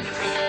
and feel.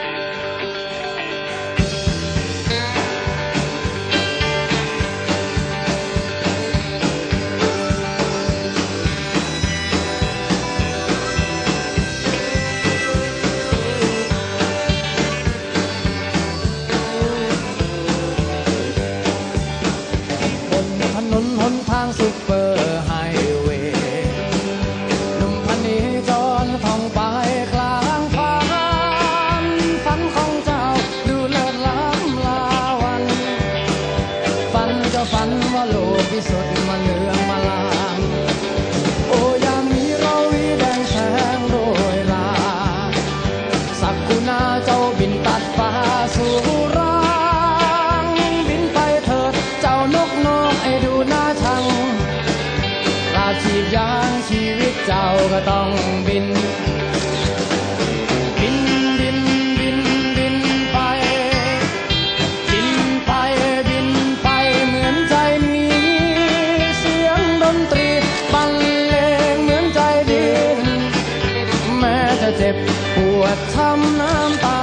ปวดช้ำน้ำตา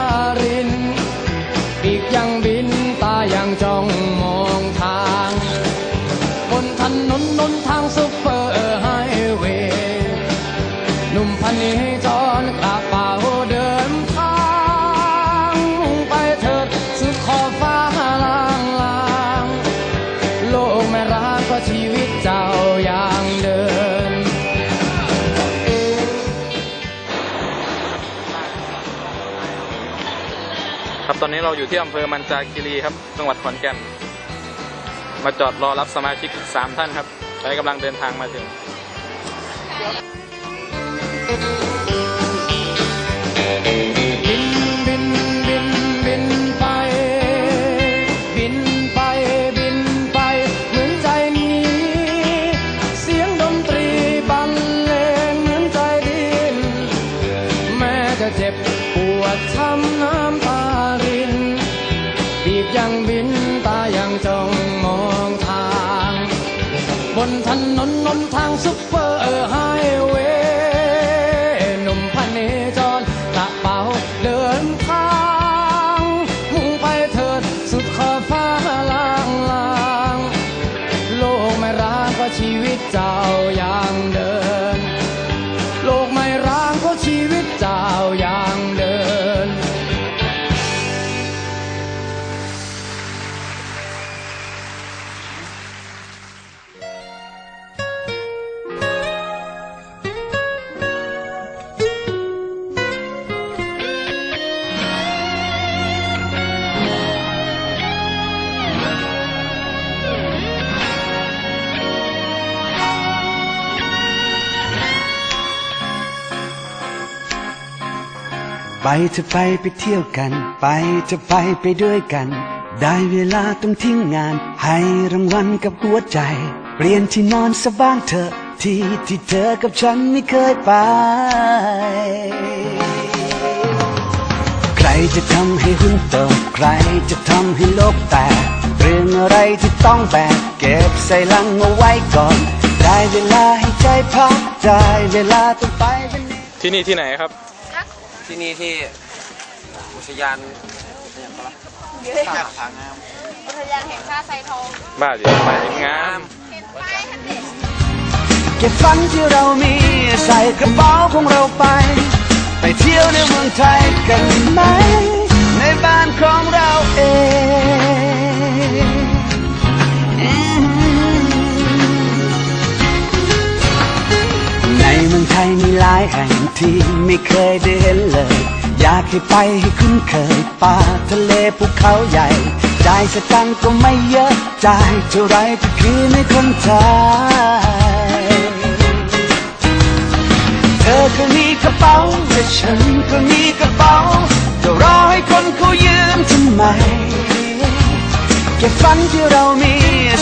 ตอนนี้เราอยู่ที่อำเภอมันจาคีรีครับ จังหวัดขอนแก่น มาจอดรอรับสมาชิกสามท่านครับตอนนี้กำลังเดินทางมาถึงบินบินบินบินไป บินไปบินไปเหมือนใจนี้ เสียงดนตรีบรรเลงเหมือนใจดิน แม้จะเจ็บปวดช้ ยังบินตายังจ้องมองทาง บนถนนนนทางซุปเปอร์ไฮเว ไปจะไปไปเที่ยวกัน ไปจะไปไปด้วยกัน ได้เวลาต้องทิ้งงาน ให้รางวัลกับหัวใจ เปลี่ยนที่นอนสะบ้างเถอะที่ที่เธอกับฉันไม่เคยไป ใครจะทำให้หุ้นโตใครจะทำให้โลกแตกเรื่องอะไรที่ต้องแบกเก็บใส่ลังเอาไว้ก่อน ได้เวลาให้ใจพักได้เวลาต้องไปวันนี้ที่นี่ที่ไหนครับ ที่นี่ที่อุทยานอุทยานแห่งชาติไซทองบ้าดิไปงามเห็นป้ายทันเด็ดเก็บฝันที่เรามีใส่กระเป๋าของเราไป ไปเที่ยวในเมืองไทยกันไหม ในบ้านของเราเอง ยมีหลายแห่งที่ไม่เคยได้เห็นเลย อยากให้ไปให้คุ้นเคยป่าทะเลภูเขาใหญ่ จ่ายสตังก็ไม่เยอะจ่ายเท่าไรก็คือในคนไทยเธอก็มีกระเป๋าและฉันก็มีกระเป๋าจะรอให้คนเขายืมทำไมเก็บฝันที่เรามี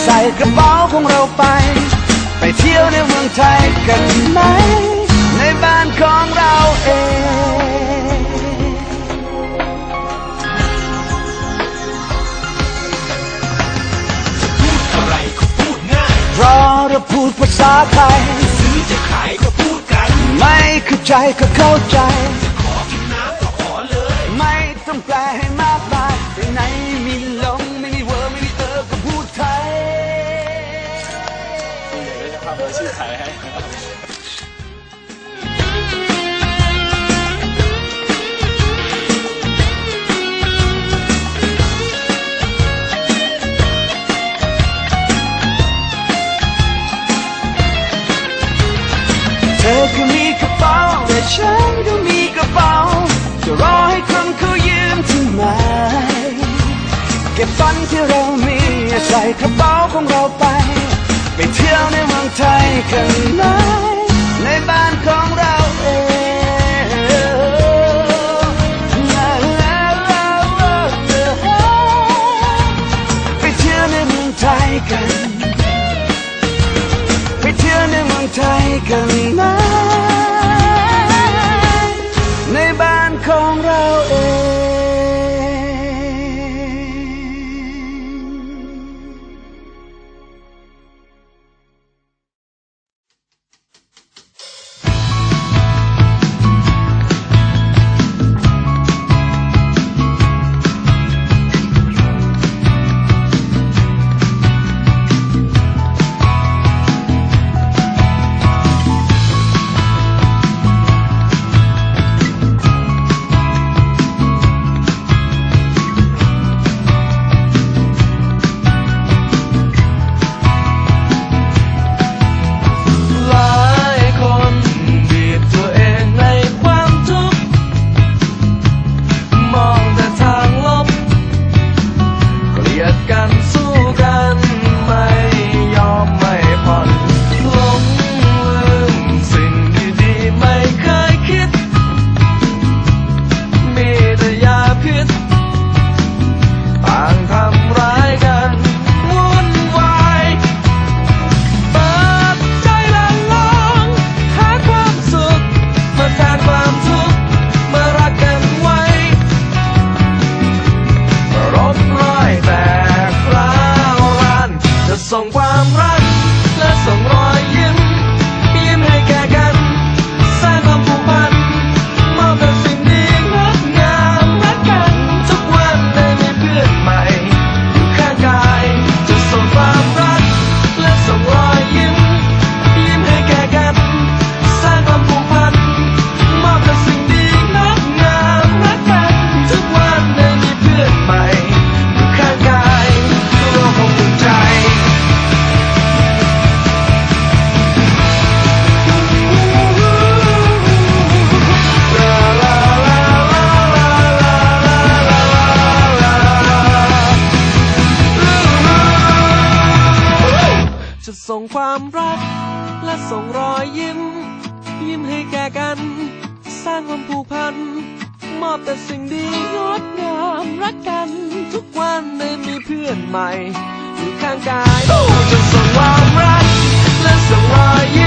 ใส่กระเป๋าของเราไป ไปเที่ยวในเมืองไทยกันไหมาษาไทยซื้อจะขายก็พูดกัน ไม่เข้าใจก็เข้าใจ เก็บฝันที่เรามีใส่กระเป๋าของเราไป ไปเที่ยวในเมืองไทยกันไหมในบ้านของเราเอง ส่งความรัก และส่งรอยยิ้ม ยิ้มให้แก่กัน สร้างความผูกพัน มอบแต่สิ่งดีงดงามรักกัน ทุกวันได้มีเพื่อนใหม่ อยู่ข้างกายจะส่งความรัก และส่งรอยยิ้ม